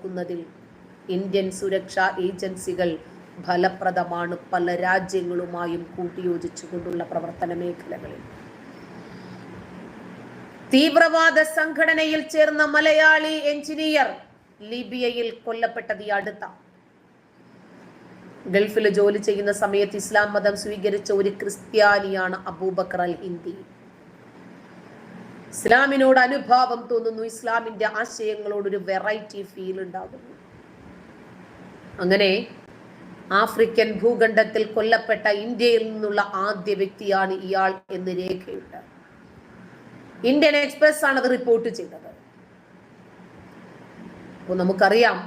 തകർക്കുന്നതിൽ Indian സുരക്ഷാ ഏജൻസികൾ ഫലപ്രദമാണ് പല രാജ്യങ്ങളുമായും കൂട്ടിയോജിച്ചുകൊണ്ടുള്ള പ്രവർത്തന മേഖലകളിൽ. തീവ്രവാദ സംഘടനയിൽ ചേർന്ന മലയാളി എഞ്ചിനീയർ ലിബിയയിൽ കൊല്ലപ്പെട്ടത് അടുത്ത. ഗൾഫിൽ ജോലി ചെയ്യുന്ന സമയത്ത് ഇസ്ലാം മതം സ്വീകരിച്ച ഒരു ക്രിസ്ത്യാനിയാണ് അബൂബക്കർ അൽ ഹിന്ദി. ഇസ്ലാമിനോട് അനുഭാവം തോന്നുന്നു. ഇസ്ലാമിന്റെ ആശയങ്ങളോട് ഒരു വെറൈറ്റി ഫീൽ ഉണ്ടാകുന്നു. അങ്ങനെ ആഫ്രിക്കൻ ഭൂഖണ്ഡത്തിൽ കൊല്ലപ്പെട്ട ഇന്ത്യയിൽ നിന്നുള്ള ആദ്യ വ്യക്തിയാണ് ഇയാൾ എന്ന് രേഖയുണ്ട്. ഇന്ത്യൻ എക്സ്പ്രസ് ആണ് അത് റിപ്പോർട്ട് ചെയ്തത്. അപ്പോൾ നമുക്കറിയാം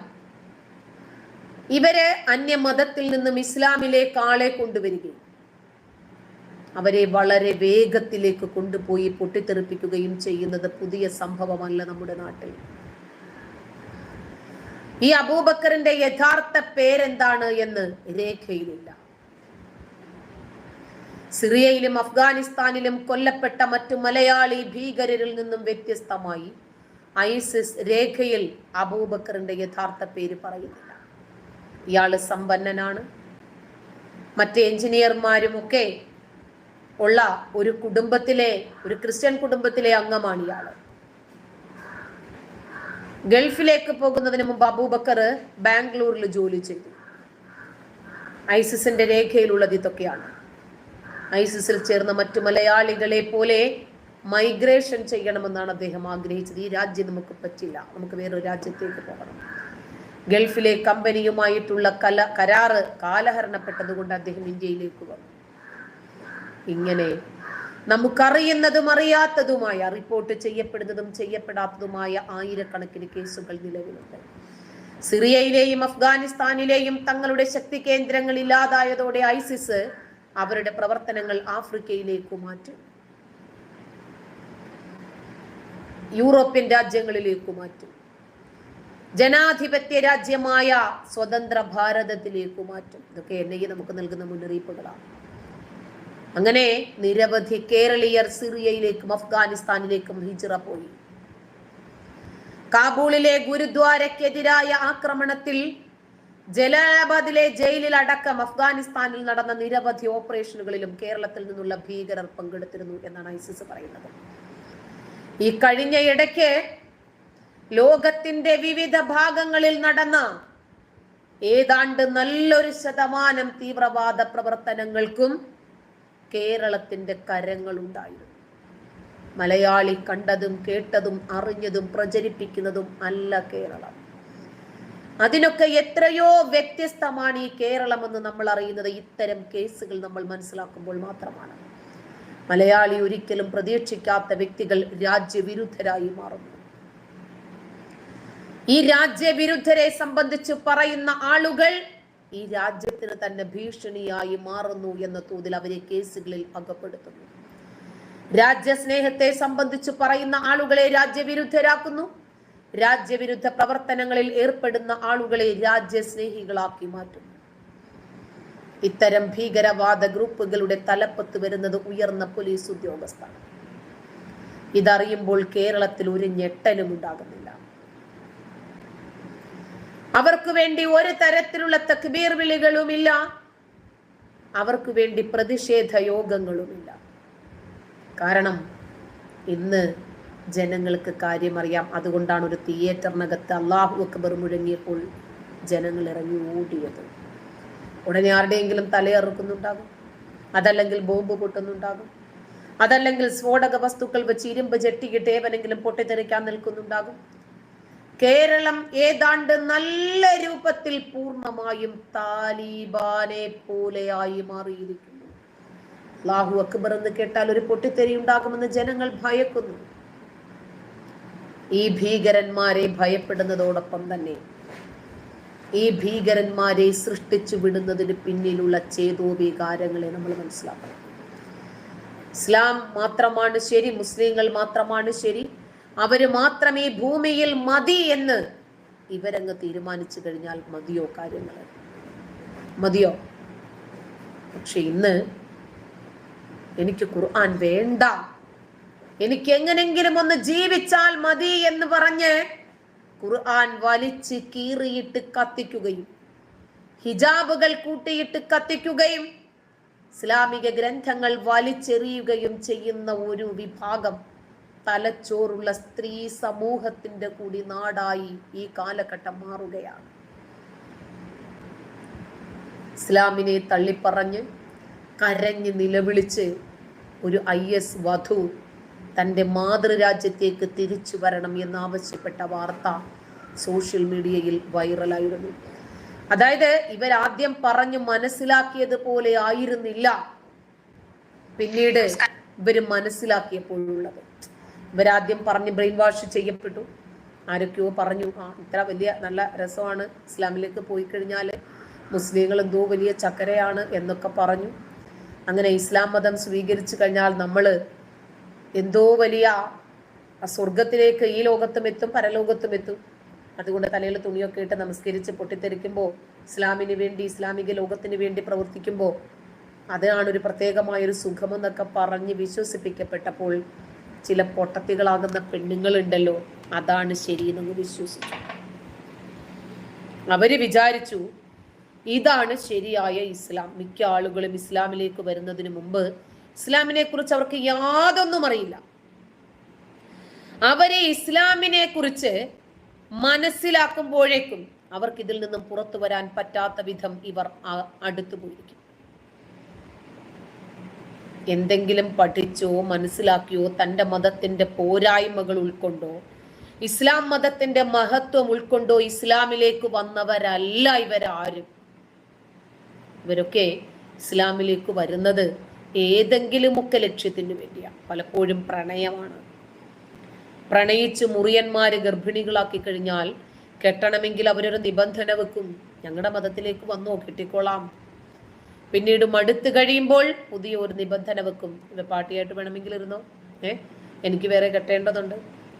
ഇവരെ അന്യമതത്തിൽ നിന്നും ഇസ്ലാമിലേക്ക് ആളെ കൊണ്ടുവരികയും അവരെ വളരെ വേഗത്തിലേക്ക് കൊണ്ടുപോയി പൊട്ടിത്തെറിപ്പിക്കുകയും ചെയ്യുന്നത് പുതിയ സംഭവമല്ല നമ്മുടെ നാട്ടിൽ. ഈ അബൂബക്കറിന്റെ യഥാർത്ഥ പേരെന്താണ് എന്ന് രേഖയിലില്ല. സിറിയയിലും അഫ്ഗാനിസ്ഥാനിലും കൊല്ലപ്പെട്ട മറ്റു മലയാളി ഭീകരരിൽ നിന്നും വ്യത്യസ്തമായി ഐസിസ് രേഖയിൽ അബൂബക്കറിന്റെ യഥാർത്ഥ പേര് പറയുന്നില്ല. ഇയാൾ സമ്പന്നനാണ്. മറ്റ് എഞ്ചിനീയർമാരും ഒക്കെ ഉള്ള ഒരു കുടുംബത്തിലെ ഒരു ക്രിസ്ത്യൻ കുടുംബത്തിലെ അംഗമാണ് ഇയാൾ ഗൾഫിലേക്ക് പോകുന്നതിന് മുമ്പ് അബൂബക്കർ ബാംഗ്ലൂരിൽ ജോലി ചെയ്തു. ഐസിസിന്റെ രേഖയിലുള്ളത് ഇതൊക്കെയാണ്. ഐസിസിൽ ചേർന്ന മറ്റു മലയാളികളെ പോലെ മൈഗ്രേഷൻ ചെയ്യണമെന്നാണ് അദ്ദേഹം ആഗ്രഹിച്ചത്. ഈ രാജ്യം നമുക്ക് പറ്റില്ല. നമുക്ക് വേറൊരു രാജ്യത്തേക്ക് പോകണം. ഗൾഫിലെ കമ്പനിയുമായിട്ടുള്ള കല കരാറ് കാലഹരണപ്പെട്ടതുകൊണ്ട് അദ്ദേഹം ഇന്ത്യയിലേക്ക് വന്നു. ഇങ്ങനെ. നമുക്കറിയുന്നതും അറിയാത്തതുമായ റിപ്പോർട്ട് ചെയ്യപ്പെടുന്നതും ചെയ്യപ്പെടാത്തതുമായ ആയിരക്കണക്കിന് കേസുകൾ നിലവിലുണ്ട്. സിറിയയിലെയും അഫ്ഗാനിസ്ഥാനിലെയും തങ്ങളുടെ ശക്തി കേന്ദ്രങ്ങൾ ഇല്ലാതായതോടെ ഐസിസ് അവരുടെ പ്രവർത്തനങ്ങൾ ആഫ്രിക്കയിലേക്ക് മാറ്റി. യൂറോപ്യൻ രാജ്യങ്ങളിലേക്ക് മാറ്റും. ജനാധിപത്യ രാജ്യമായ സ്വതന്ത്ര ഭാരതത്തിലേക്ക് മാറ്റും. ഇതൊക്കെ ഐ നമുക്ക് നൽകുന്ന മുന്നറിയിപ്പുകളാണ്. അങ്ങനെ നിരവധി കേരളീയർ സിറിയയിലേക്കും അഫ്ഗാനിസ്ഥാനിലേക്കും ഹിജറ പോയി. കാബൂളിലെ ഗുരുദ്വാരക്കെതിരായ ആക്രമണത്തിൽ ജലാലാബാദിലെ ജയിലിൽ അടക്കം അഫ്ഗാനിസ്ഥാനിൽ നടന്ന നിരവധി ഓപ്പറേഷനുകളിലും കേരളത്തിൽ നിന്നുള്ള ഭീകരർ പങ്കെടുത്തിരുന്നു എന്നാണ് ഐസിസ് പറയുന്നത്. ഈ കഴിഞ്ഞ ഇടയ്ക്ക് ലോകത്തിന്റെ വിവിധ ഭാഗങ്ങളിൽ നടന്ന ഏതാണ്ട് നല്ലൊരു ശതമാനം തീവ്രവാദ പ്രവർത്തനങ്ങൾക്കും കേരളത്തിന്റെ കരങ്ങളുണ്ടായിരുന്നു മലയാളി കണ്ടതും കേട്ടതും അറിഞ്ഞതും പ്രചരിപ്പിക്കുന്നതും അല്ല കേരളം. അതിനൊക്കെ എത്രയോ വ്യത്യസ്തമാണ് ഈ കേരളമെന്ന് നമ്മൾ അറിയുന്നത്. ഇത്തരം കേസുകൾ നമ്മൾ മനസ്സിലാക്കുമ്പോൾ മാത്രമാണ്. മലയാളി ഒരിക്കലും പ്രതീക്ഷിക്കാത്ത വ്യക്തികൾ രാജ്യവിരുദ്ധരായി മാറുന്നു. ഈ രാജ്യവിരുദ്ധരെ സംബന്ധിച്ച് പറയുന്ന ആളുകൾ ഈ രാജ്യത്തിന് തന്നെ ഭീഷണിയായി മാറുന്നു എന്ന തോതിൽ അവരെ കേസുകളിൽ അകപ്പെടുത്തുന്നു. രാജ്യസ്നേഹത്തെ സംബന്ധിച്ച് പറയുന്ന ആളുകളെ രാജ്യവിരുദ്ധരാക്കുന്നു. രാജ്യവിരുദ്ധ പ്രവർത്തനങ്ങളിൽ ഏർപ്പെടുന്ന ആളുകളെ രാജ്യസ്നേഹികളാക്കി മാറ്റുന്നു. ഇത്തരം ഭീകരവാദ ഗ്രൂപ്പുകളുടെ തലപ്പത്ത് വരുന്നത് ഉയർന്ന പോലീസ് ഉദ്യോഗസ്ഥർ ഇതറിയുമ്പോൾ കേരളത്തിൽ ഒരു ഞെട്ടലും ഉണ്ടാകുന്നില്ല. അവർക്ക് വേണ്ടി ഒരു തരത്തിലുള്ള തക്ബീർ വിളികളുമില്ല. അവർക്ക് വേണ്ടി പ്രതിഷേധ യോഗങ്ങളുമില്ല. കാരണം ഇന്ന് ജനങ്ങൾക്ക് കാര്യമറിയാം. അതുകൊണ്ടാണ് ഒരു തിയേറ്ററിനകത്ത് അള്ളാഹു അക്ബർ മുഴങ്ങിയപ്പോൾ ജനങ്ങൾ ഇറങ്ങി ഓടിയത്. ഉടനെ ആരുടെയെങ്കിലും തലയറുക്കുന്നുണ്ടാകും അതല്ലെങ്കിൽ ബോംബ് പൊട്ടുന്നുണ്ടാകും. അതല്ലെങ്കിൽ സ്ഫോടക വസ്തുക്കൾ വെച്ച് ഇരുമ്പ് ജെട്ടിക്ക് ഏവനെങ്കിലും പൊട്ടിത്തെറിക്കാൻ നിൽക്കുന്നുണ്ടാകും. കേരളം ഏതാണ്ട് നല്ല രൂപത്തിൽ പൂർണമായും താലിബാനെ പോലെയായി മാറിയിരിക്കുന്നു. അള്ളാഹു അക്ബർ എന്ന് കേട്ടാൽ ഒരു പൊട്ടിത്തെറി ഉണ്ടാകുമെന്ന് ജനങ്ങൾ ഭയക്കുന്നു. ഈ ഭീകരന്മാരെ ഭയപ്പെടുന്നതോടൊപ്പം തന്നെ ഈ ഭീകരന്മാരെ സൃഷ്ടിച്ചു വിടുന്നതിന് പിന്നിലുള്ള ചേതോവികാരങ്ങളെ നമ്മൾ മനസ്സിലാക്കണം. ഇസ്ലാം മാത്രമാണ് ശരി മുസ്ലിങ്ങൾ മാത്രമാണ് ശരി അവർ മാത്രമേ ഭൂമിയിൽ മതി എന്ന് ഇവരങ്ങ് തീരുമാനിച്ചു കഴിഞ്ഞാൽ മതിയോ കാര്യങ്ങൾ മതിയോ? പക്ഷെ ഇന്ന് എനിക്ക് ഖുർആൻ വേണ്ട. എനിക്ക് എങ്ങനെങ്കിലും ഒന്ന് ജീവിച്ചാൽ മതി എന്ന് പറഞ്ഞ് ഖുർആൻ വലിച്ച് കീറിയിട്ട് കത്തിക്കുകയും ഹിജാബുകൾ കൂട്ടിയിട്ട് കത്തിക്കുകയും ഇസ്ലാമിക ഗ്രന്ഥങ്ങൾ വലിച്ചെറിയുകയും ചെയ്യുന്ന ഒരു വിഭാഗം തലച്ചോറുള്ള സ്ത്രീ സമൂഹത്തിന്റെ കൂടി നാടായി ഈ കാലഘട്ടം മാറുകയാണ്. ഇസ്ലാമിനെ തള്ളിപ്പറഞ്ഞ് കരഞ്ഞ് നിലവിളിച്ച് ഒരു ഐ എസ് വധു തന്റെ മാതൃരാജ്യത്തേക്ക് തിരിച്ചു വരണം എന്നാവശ്യപ്പെട്ട വാർത്ത സോഷ്യൽ മീഡിയയിൽ വൈറലായിരുന്നു. അതായത് ഇവരാദ്യം പറഞ്ഞു മനസ്സിലാക്കിയതുപോലെ ആയിരുന്നില്ല. പിന്നീട് ഇവർ മനസ്സിലാക്കിയപ്പോഴുള്ളത്. ഇവരാദ്യം പറഞ്ഞ് ബ്രെയിൻ വാഷ് ചെയ്യപ്പെട്ടു. ആരൊക്കെയോ പറഞ്ഞു ആ ഇത്ര വലിയ നല്ല രസമാണ് ഇസ്ലാമിലേക്ക് പോയി കഴിഞ്ഞാൽ മുസ്ലിങ്ങൾ എന്തോ വലിയ ചക്കരയാണ് എന്നൊക്കെ പറഞ്ഞു. അങ്ങനെ ഇസ്ലാം മതം സ്വീകരിച്ചു കഴിഞ്ഞാൽ നമ്മൾ എന്തോ വലിയ സ്വർഗത്തിലേക്ക് ഈ ലോകത്തും എത്തും പരലോകത്തും എത്തും. അതുകൊണ്ട് തലയിൽ തുണിയൊക്കെ ഇട്ട് നമസ്കരിച്ച് പൊട്ടിത്തെറിക്കുമ്പോൾ ഇസ്ലാമിന് വേണ്ടി ഇസ്ലാമിക ലോകത്തിന് വേണ്ടി പ്രവർത്തിക്കുമ്പോൾ അതാണ് ഒരു പ്രത്യേകമായൊരു സുഖമെന്നൊക്കെ പറഞ്ഞ് വിശ്വസിപ്പിക്കപ്പെട്ടപ്പോൾ ചില പൊട്ടത്തികളാകുന്ന പെണ്ണുങ്ങളുണ്ടല്ലോ. അതാണ് ശരിയെന്നങ്ങ് വിശ്വസിച്ചു. അവർ വിചാരിച്ചു ഇതാണ് ശരിയായ ഇസ്ലാം. മിക്ക ആളുകളും ഇസ്ലാമിലേക്ക് വരുന്നതിന് മുമ്പ് ഇസ്ലാമിനെ കുറിച്ച് അവർക്ക് യാതൊന്നും അറിയില്ല. അവരെ ഇസ്ലാമിനെ കുറിച്ച് മനസ്സിലാക്കുമ്പോഴേക്കും അവർക്ക് ഇതിൽ നിന്നും പുറത്തു വരാൻ പറ്റാത്ത വിധം ഇവർ അടുത്തു പോയിരിക്കും എന്തെങ്കിലും പഠിച്ചോ മനസ്സിലാക്കിയോ തന്റെ മതത്തിന്റെ പോരായ്മകൾ ഉൾക്കൊണ്ടോ? ഇസ്ലാം മതത്തിന്റെ മഹത്വം ഉൾക്കൊണ്ടോ? ഇസ്ലാമിലേക്ക് വന്നവരല്ല ഇവരാരും. ഇവരൊക്കെ ഇസ്ലാമിലേക്ക് വരുന്നത് ഏതെങ്കിലുമൊക്കെ ലക്ഷ്യത്തിന് വേണ്ടിയാണ് പലപ്പോഴും പ്രണയമാണ്. പ്രണയിച്ച് മുറിയന്മാര് ഗർഭിണികളാക്കി കഴിഞ്ഞാൽ കെട്ടണമെങ്കിൽ അവരൊരു നിബന്ധന വെക്കും. ഞങ്ങളുടെ മതത്തിലേക്ക് വന്നോ കെട്ടിക്കോളാം. പിന്നീട് മടുത്തു കഴിയുമ്പോൾ പുതിയ ഒരു നിബന്ധന വെക്കും ഇത് പാർട്ടിയായിട്ട് വേണമെങ്കിൽ ഇരുന്നോ ഏ? എനിക്ക് വേറെ കെട്ടേണ്ടതുണ്ട്.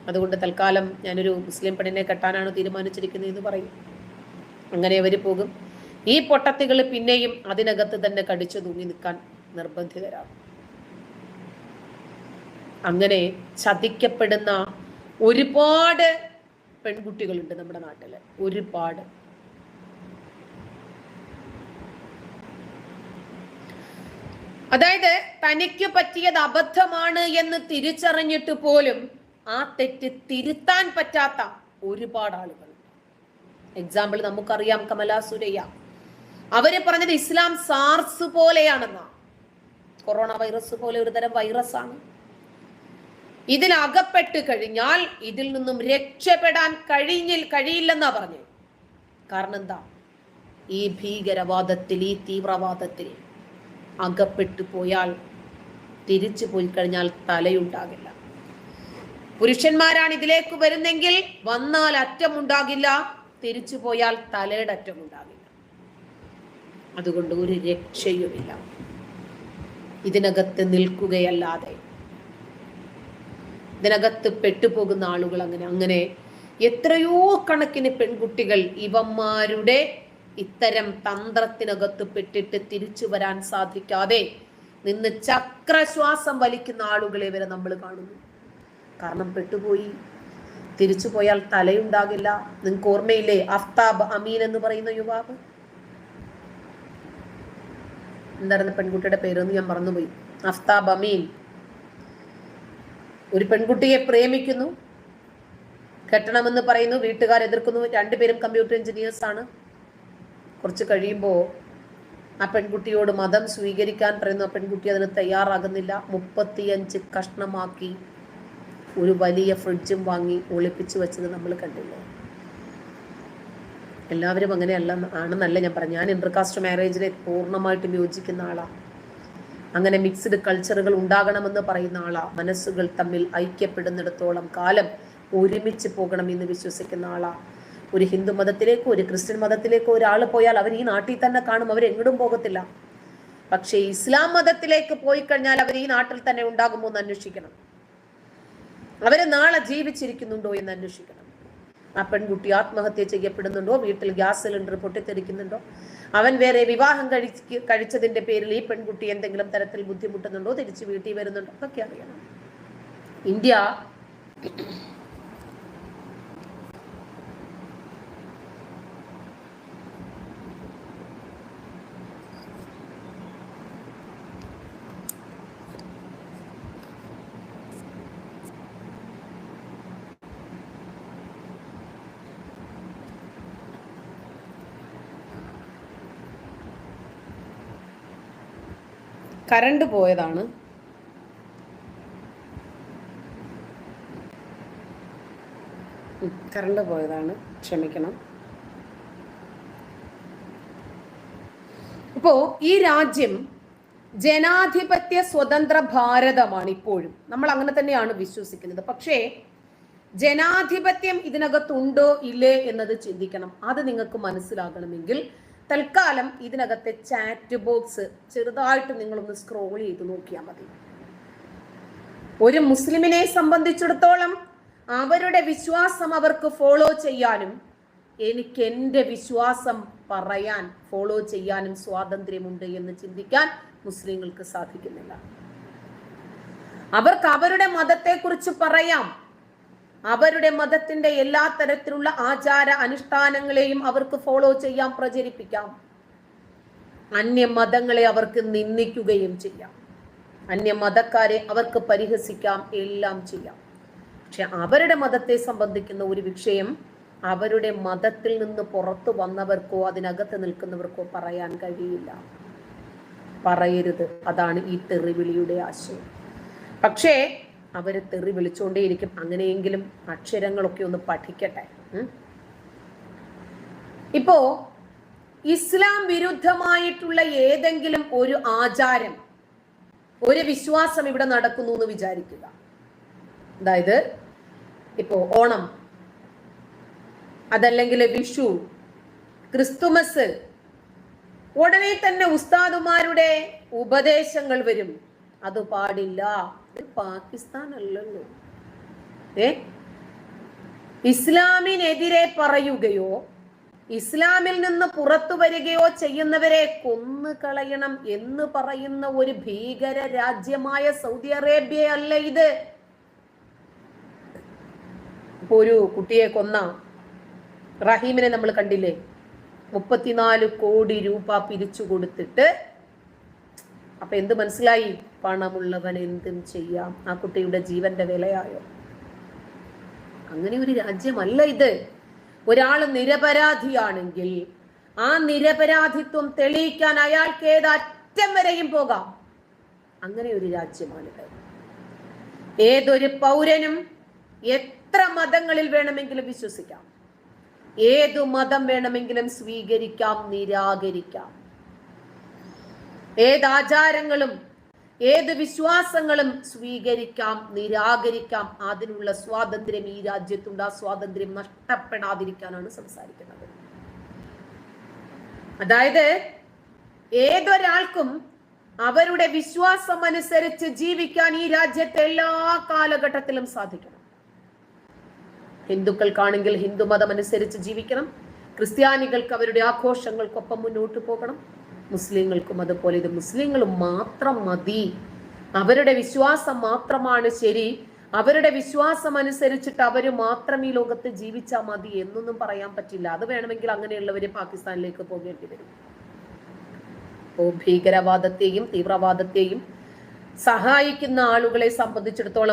അതുകൊണ്ട് തൽക്കാലം ഞാനൊരു മുസ്ലിം പെണ്ണിനെ കെട്ടാനാണ് തീരുമാനിച്ചിരിക്കുന്നത് എന്ന് പറയും. അങ്ങനെ അവർ പോകും. ഈ പൊട്ടത്തികൾ പിന്നെയും അതിനകത്ത് തന്നെ കടിച്ചു തൂങ്ങി നിൽക്കാൻ നിർബന്ധിതരാകും. അങ്ങനെ ചതിക്കപ്പെടുന്ന ഒരുപാട് പെൺകുട്ടികളുണ്ട് നമ്മുടെ നാട്ടിൽ ഒരുപാട്. അതായത് തനിക്ക് പറ്റിയത് അബദ്ധമാണ് എന്ന് തിരിച്ചറിഞ്ഞിട്ട് പോലും ആ തെറ്റ് തിരുത്താൻ പറ്റാത്ത ഒരുപാട് ആളുകൾ. എക്സാമ്പിൾ നമുക്കറിയാം കമലാ സുരയ്യ. അവർ പറഞ്ഞത് ഇസ്ലാം സാർസ് പോലെയാണെന്നാ. കൊറോണ വൈറസ് പോലെ ഒരു തരം വൈറസ് ആണ്. ഇതിനകപ്പെട്ട് കഴിഞ്ഞാൽ ഇതിൽ നിന്നും രക്ഷപ്പെടാൻ കഴിഞ്ഞിൽ കഴിയില്ലെന്നാ പറഞ്ഞു കാരണം എന്താ? ഈ ഭീകരവാദത്തിൽ ഈ തീവ്രവാദത്തിൽ അകപ്പെട്ടു പോയാൽ തിരിച്ചു പോയി കഴിഞ്ഞാൽ തലയുണ്ടാകില്ല. പുരുഷന്മാരാണ് ഇതിലേക്ക് വരുന്നെങ്കിൽ വന്നാൽ അറ്റം ഉണ്ടാകില്ല തിരിച്ചു പോയാൽ തലയുടെ അറ്റമുണ്ടാകില്ല. അതുകൊണ്ട് ഒരു രക്ഷയുമില്ല. ഇതിനകത്ത് നിൽക്കുകയല്ലാതെ. ഇതിനകത്ത് പെട്ടുപോകുന്ന ആളുകൾ അങ്ങനെ അങ്ങനെ. എത്രയോ കണക്കിന് പെൺകുട്ടികൾ ഇവന്മാരുടെ ഇത്തരം തന്ത്രത്തിനകത്ത് പെട്ടിട്ട് തിരിച്ചു വരാൻ സാധിക്കാതെ നിന്ന് ചക്രശ്വാസം വലിക്കുന്ന ആളുകളെ വരെ നമ്മൾ കാണുന്നു. കാരണം പെട്ടുപോയി. തിരിച്ചു പോയാൽ തലയുണ്ടാകില്ല. നിങ്ങൾക്ക് ഓർമ്മയില്ലേ? അഫ്താബ് അമീൻ എന്ന് പറയുന്ന യുവാവ്? എന്തായിരുന്നു പെൺകുട്ടിയുടെ പേരെന്ന് ഞാൻ മറന്നുപോയി. അഫ്താബ് അമീൻ. ഒരു പെൺകുട്ടിയെ പ്രേമിക്കുന്നു. കെട്ടണമെന്ന് പറയുന്നു. വീട്ടുകാർ എതിർക്കുന്നു. രണ്ടുപേരും കമ്പ്യൂട്ടർ എഞ്ചിനീയേഴ്സ് ആണ് കുറച്ച് കഴിയുമ്പോൾ ആ പെൺകുട്ടിയോട് മതം സ്വീകരിക്കാൻ പറയുന്നു പെൺകുട്ടി അതിന് തയ്യാറാകുന്നില്ല. മുപ്പത്തിയഞ്ച് കഷ്ണമാക്കി ഒരു വലിയ ഫ്രിഡ്ജും വാങ്ങി ഒളിപ്പിച്ചു വെച്ചത് നമ്മൾ കണ്ടില്ലേ? എല്ലാവരും അങ്ങനെയല്ല ആണെന്നല്ല ഞാൻ പറഞ്ഞു ഞാൻ ഇന്റർകാസ്റ്റ് മാരേജിനെ പൂർണമായിട്ടും യോജിക്കുന്ന ആളാണ് അങ്ങനെ മിക്സ്ഡ് കൾച്ചറുകൾ ഉണ്ടാകണമെന്ന് പറയുന്ന ആളാ. മനസ്സുകൾ തമ്മിൽ ഐക്യപ്പെടുന്നിടത്തോളം കാലം ഒരുമിച്ച് പോകണം എന്ന് വിശ്വസിക്കുന്ന ആളാ. ഒരു ഹിന്ദു മതത്തിലേക്കോ ഒരു ക്രിസ്ത്യൻ മതത്തിലേക്കോ ഒരാൾ പോയാൽ അവർ ഈ നാട്ടിൽ തന്നെ കാണും അവർ അവരെങ്ങോട്ടും പോകത്തില്ല. പക്ഷേ ഇസ്ലാം മതത്തിലേക്ക് പോയി കഴിഞ്ഞാൽ അവർ ഈ നാട്ടിൽ തന്നെ ഉണ്ടാകുമോ എന്ന് അന്വേഷിക്കണം. അവർ നാളെ ജീവിച്ചിരിക്കുന്നുണ്ടോ എന്ന് അന്വേഷിക്കണം. ആ പെൺകുട്ടി ആത്മഹത്യ ചെയ്യപ്പെടുന്നുണ്ടോ? വീട്ടിൽ ഗ്യാസ് സിലിണ്ടർ പൊട്ടിത്തെറിക്കുന്നുണ്ടോ? അവൻ വേറെ വിവാഹം കഴിച്ച് കഴിച്ചതിന്റെ പേരിൽ ഈ പെൺകുട്ടി എന്തെങ്കിലും തരത്തിൽ ബുദ്ധിമുട്ടുന്നുണ്ടോ? തിരിച്ച് വീട്ടിൽ വരുന്നുണ്ടോ? എന്നൊക്കെ അറിയണം. ഇന്ത്യ കറണ്ട് പോയതാണ്. കറണ്ട് പോയതാണ്. ക്ഷമിക്കണം. ഇപ്പോ ഈ രാജ്യം ജനാധിപത്യ സ്വതന്ത്ര ഭാരതമാണ് ഇപ്പോഴും. നമ്മൾ അങ്ങനെ തന്നെയാണ് വിശ്വസിക്കുന്നത്. പക്ഷേ ജനാധിപത്യം ഇതിനകത്തുണ്ടോ ഇല്ലേ എന്നത് ചിന്തിക്കണം. അത് നിങ്ങൾക്ക് മനസ്സിലാകണമെങ്കിൽ തൽക്കാലം ഇതിനകത്തെ ചാറ്റ് ബോക്സ് ചെറുതായിട്ട് നിങ്ങളൊന്ന് സ്ക്രോൾ ചെയ്ത് നോക്കിയാൽ മതി. ഒരു മുസ്ലിമിനെ സംബന്ധിച്ചിടത്തോളം അവരുടെ വിശ്വാസം അവർക്ക് ഫോളോ ചെയ്യാനും എനിക്ക് എന്റെ വിശ്വാസം പറയാൻ ഫോളോ ചെയ്യാനും സ്വാതന്ത്ര്യമുണ്ട് എന്ന് ചിന്തിക്കാൻ മുസ്ലിങ്ങൾക്ക് സാധിക്കുന്നില്ല. അവർക്ക് അവരുടെ മതത്തെക്കുറിച്ച് പറയാം. അവരുടെ മതത്തിന്റെ എല്ലാ തരത്തിലുള്ള ആചാര അനുഷ്ഠാനങ്ങളെയും അവർക്ക് ഫോളോ ചെയ്യാം പ്രചരിപ്പിക്കാം. അന്യ മതങ്ങളെ അവർക്ക് നിന്ദിക്കുകയും ചെയ്യാം. അന്യ മതക്കാരെ അവർക്ക് പരിഹസിക്കാം എല്ലാം ചെയ്യാം. പക്ഷെ അവരുടെ മതത്തെ സംബന്ധിക്കുന്ന ഒരു വിഷയം അവരുടെ മതത്തിൽ നിന്ന് പുറത്തു വന്നവർക്കോ അതിനകത്ത് നിൽക്കുന്നവർക്കോ പറയാൻ കഴിയില്ല. പറയരുത്. അതാണ് ഈ തെറിവിളിയുടെ ആശയം. പക്ഷേ അവർ തെറി വിളിച്ചുകൊണ്ടേയിരിക്കും അങ്ങനെയെങ്കിലും അക്ഷരങ്ങളൊക്കെ ഒന്ന് പഠിക്കട്ടെ. ഇപ്പോ ഇസ്ലാം വിരുദ്ധമായിട്ടുള്ള ഏതെങ്കിലും ഒരു ആചാരം ഒരു വിശ്വാസം ഇവിടെ നടക്കുന്നു എന്ന് വിചാരിക്കുക. അതായത് ഇപ്പോ ഓണം അതല്ലെങ്കിൽ വിഷു ക്രിസ്തുമസ് ഉടനെ തന്നെ ഉസ്താദുമാരുടെ ഉപദേശങ്ങൾ വരും. അത് പാടില്ല. പാകിസ്ഥാൻ അല്ലല്ലോ ഏ? ഇസ്ലാമിനെതിരെ പറയുകയോ ഇസ്ലാമിൽ നിന്ന് പുറത്തു വരികയോ ചെയ്യുന്നവരെ കൊന്നു കളയണം എന്ന് പറയുന്ന ഒരു ഭീകര രാജ്യമായ സൗദി അറേബ്യ അല്ല ഇത്? ഇപ്പൊ ഒരു കുട്ടിയെ കൊന്ന റഹീമിനെ നമ്മൾ കണ്ടില്ലേ? മുപ്പത്തിനാല് കോടി രൂപ പിരിച്ചു കൊടുത്തിട്ട് അപ്പൊ എന്ത് മനസ്സിലായി? പണമുള്ളവൻ എന്തും ചെയ്യാം. ആ കുട്ടിയുടെ ജീവന്റെ വിലയായോ? അങ്ങനെ ഒരു രാജ്യമല്ല ഇത്. ഒരാൾ നിരപരാധിയാണെങ്കിൽ ആ നിരപരാധിത്വം തെളിയിക്കാൻ അയാൾക്ക് ഏത് അറ്റം വരെയും പോകാം. അങ്ങനെ ഒരു രാജ്യമാണിത്. ഏതൊരു പൗരനും എത്ര മതങ്ങളിൽ വേണമെങ്കിലും വിശ്വസിക്കാം. ഏതു മതം വേണമെങ്കിലും സ്വീകരിക്കാം നിരാകരിക്കാം. ഏത് ആചാരങ്ങളും ഏത് വിശ്വാസങ്ങളും സ്വീകരിക്കാം നിരാകരിക്കാം. അതിനുള്ള സ്വാതന്ത്ര്യം ഈ രാജ്യത്തുണ്ട്. ആ സ്വാതന്ത്ര്യം നഷ്ടപ്പെടാതിരിക്കാനാണ് സംസാരിക്കുന്നത്. അതായത് ഏതൊരാൾക്കും അവരുടെ വിശ്വാസം അനുസരിച്ച് ജീവിക്കാൻ ഈ രാജ്യത്തെ എല്ലാ കാലഘട്ടത്തിലും സാധിക്കണം. ഹിന്ദുക്കൾക്കാണെങ്കിൽ ഹിന്ദു മതം അനുസരിച്ച് ജീവിക്കണം. ക്രിസ്ത്യാനികൾക്ക് അവരുടെ ആഘോഷങ്ങൾക്കൊപ്പം മുന്നോട്ട് പോകണം. മുസ്ലിങ്ങൾക്കും അതുപോലെ ഇത് മുസ്ലിങ്ങൾ മാത്രം മതി. അവരുടെ വിശ്വാസം മാത്രമാണ് ശരി. അവരുടെ വിശ്വാസം അനുസരിച്ചിട്ട് അവർ മാത്രം ഈ ലോകത്ത് ജീവിച്ചാൽ മതി എന്നൊന്നും പറയാൻ പറ്റില്ല. അത് വേണമെങ്കിൽ അങ്ങനെയുള്ളവർ പാകിസ്ഥാനിലേക്ക് പോകേണ്ടി വരും. ഇപ്പോ ഭീകരവാദത്തെയും തീവ്രവാദത്തെയും സഹായിക്കുന്ന ആളുകളെ സംബന്ധിച്ചിടത്തോളം